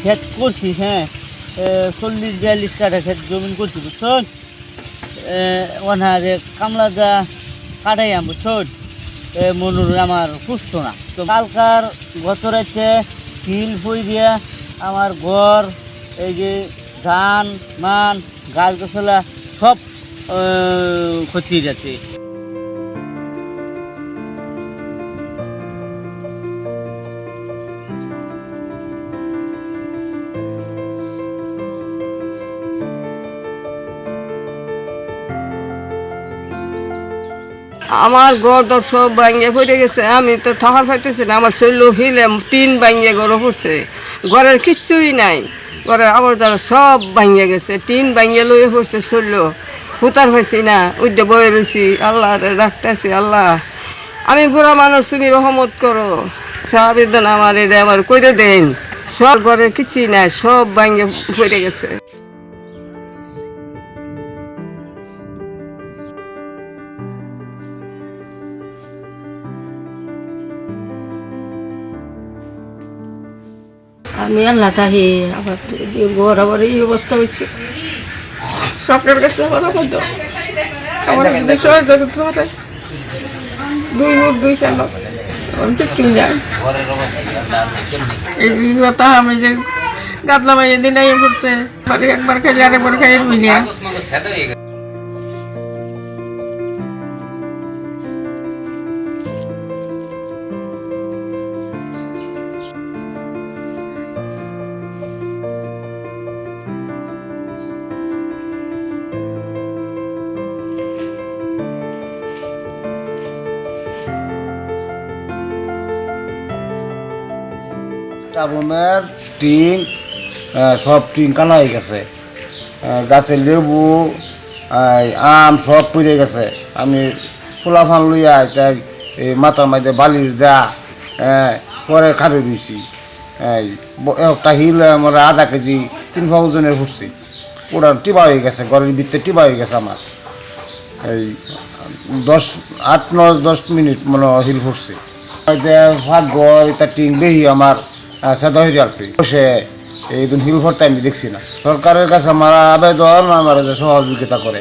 ক্ষেত করছি হ্যাঁ। চল্লিশ, বিয়াল্লিশ কাঠা ক্ষেত জমিন করছি, বুঝছন? ওনা যে কামলা যা কাটাই আম বুঝছন? মনুর আমার সুস্থ না। তো কালকার গত রাতে হিল ফই দিয়া আমার ঘর, এই যে ধান, মান গাছ গাছলা সব ক্ষতি যাচ্ছে আমার ঘর দর সব ভাঙ্গে পড়ে গেছে। আমি তো থাকার পাইতেছি না, আমার শৈল হিলে তিন ভাঙিয়ে ঘর পড়ছে। ঘরের কিচ্ছুই নাই। ঘরের আবর্জনা সব ভাঙিয়ে গেছে, তিন ভাঙিয়ে লয়ে পড়ছে শৈল। হুতার হয়েছি না উদ্যে বয়ে রয়েছি আল্লাহ রাখতেছি আল্লাহ। আমি বুড়া মানুষ, তুমি রহমত করো। সাহাবিদ্দান আমার এটা আমার কইরে দেন। সব ঘরের কিছুই নাই, সব ভাঙিয়ে পড়ে গেছে। আমি আল্লাহ তাহি আবার ঘর, আবার এই অবস্থা হচ্ছে সরকার কাছে আমার আমার মধ্যে সহায়তা করতে পারে দুই মুখ, দুই কেন? এই কথা আমি যে মাইয়ে দিন আইয়ে পড়ছে একবার খাইলে আরেকবার খাইয়ে মিলিয়া রুমের টিন সব টিন কানা হয়ে গেছে। গাছের লেবু আম সব পড়ে গেছে। আমি ফুলা ফান লইয়া তাই এই মাথার মাঝে বালির আহ, পরে খারে দিয়েছি একটা হিল আমার আধা কেজি তিন ওজনের ফুটছি। পুরা টিবা হয়ে গেছে ঘরের ভিতরে টিবা হয়ে গেছে আমার। এই দশ আট ন দশ মিনিট মনে হিল ফুটছে। ভাগ্য এটা টিং বেহি আমার। সাদা হয়ে যাচ্ছে সে এই হিলফর টাইম দেখছি না। সরকারের কাছে আমার আবেদন, আমার সহযোগিতা করে।